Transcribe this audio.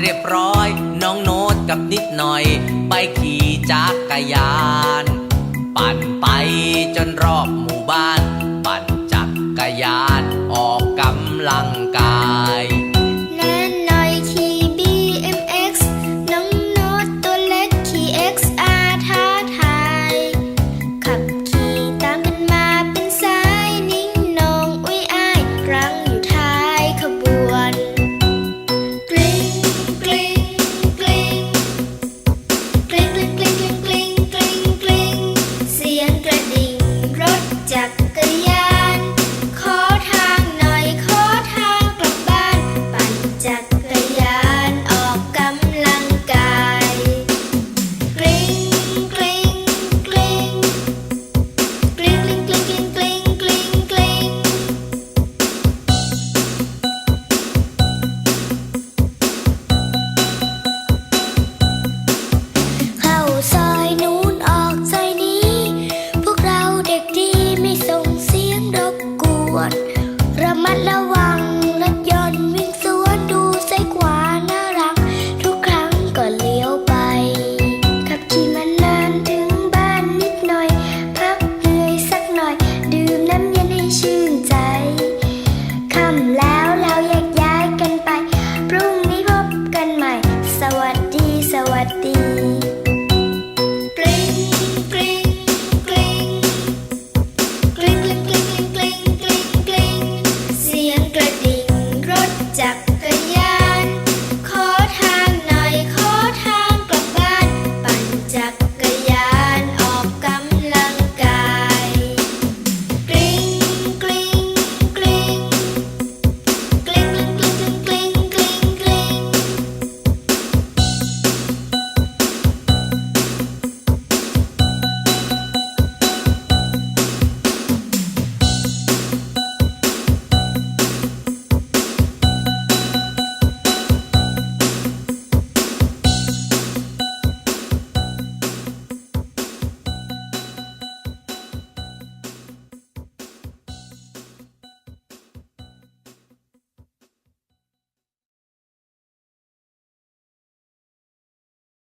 เรียบร้อย น้องโน้ตกับนิดหน่อย ไปขี่จักรยาน ปั่นไปจนรอบหมู่บ้าน malawang